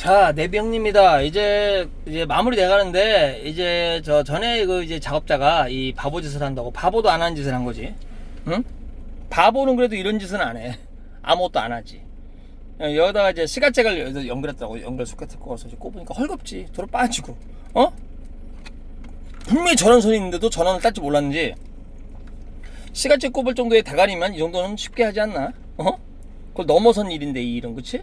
자, 내병입니다. 이제 이제 마무리 돼 가는데 이제 저 전에 그 이제 작업자가 이 바보 짓을 한다고 바보도 안 한 짓을 한 거지. 응? 바보는 그래도 이런 짓은 안 해. 아무것도 안 하지. 어, 여기다가 이제 여기다 연결했다고 연결 꽂아서 이제 꼽으니까 헐겁지. 도로 빠지고. 어? 분명히 전원 선이 있는데도 전원을 딸줄 몰랐는지 시가잭 꼽을 정도의 대가리면 이 정도는 쉽게 하지 않나? 어? 그걸 넘어선 일인데 이 일은 그치?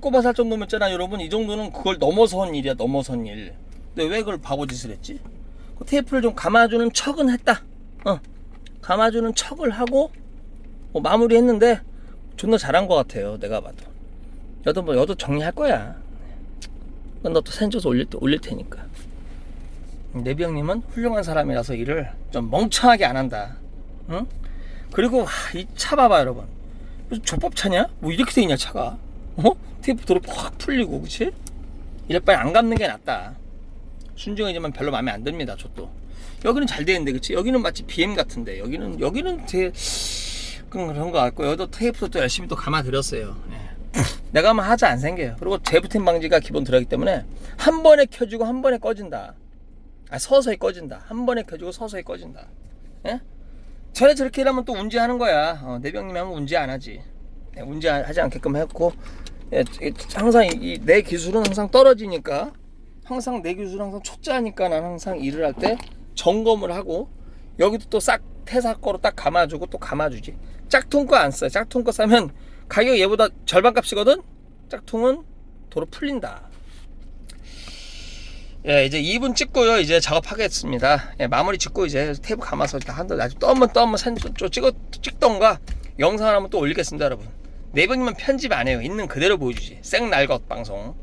꼽아서 할 정도면 있잖아 여러분. 이 정도는 그걸 넘어선 일이야 넘어선 일. 근데 왜 그걸 바보짓을 했지? 그 테이프를 좀 감아주는 척은 했다. 어. 감아주는 척을 하고 뭐 마무리했는데 존나 잘한 것 같아요 내가 봐도. 여도 뭐 여도 정리할 거야. 그건 너또 찍어서 올릴, 올릴 테니까. 내비 형님은 훌륭한 사람이라서 일을 좀 멍청하게 안 한다. 응? 그리고 이 차 봐봐 여러분. 무슨 족밥차냐? 뭐 이렇게 돼 있냐 차가 어? 테이프 도로 확 풀리고 그치? 이럴 바에 안 감는 게 낫다 순정이지만 별로 마음에 안 듭니다 저도 여기는 잘 되는데 그치? 여기는 마치 BM 같은데 여기는 여기는 되게 그런 거 같고 여기도 테이프도 또 열심히 또 감아드렸어요 예. 내가 하면 하자 안 생겨요 그리고 재부팅 방지가 기본 들어가기 때문에 한 번에 켜지고 한 번에 꺼진다 아 서서히 꺼진다 한 번에 켜지고 서서히 꺼진다 예? 전에 저렇게 일하면 또 운지하는 거야 어, 내병님이 하면 운지 안 하지 예, 운지하지 않게끔 했고 항상 이, 내 기술은 항상 떨어지니까 항상 내 기술은 항상 초짜니까 난 항상 일을 할 때 점검을 하고 여기도 또싹 퇴사 거로 딱 감아주고 또 감아주지 짝퉁 거 안 써. 짝퉁 거 싸면 가격 얘보다 절반 값이거든 짝퉁은 도로 풀린다 예, 이제 2분 찍고요. 이제 작업하겠습니다. 예, 마무리 짓고 이제 테이프 감아서 한다. 나중에 또 한번 또 한번 사진 좀- 좀 찍어 찍던가 영상 하나 한번 또 올리겠습니다, 여러분. 네번이면 편집 안 해요. 있는 그대로 보여주지. 생 날것 방송.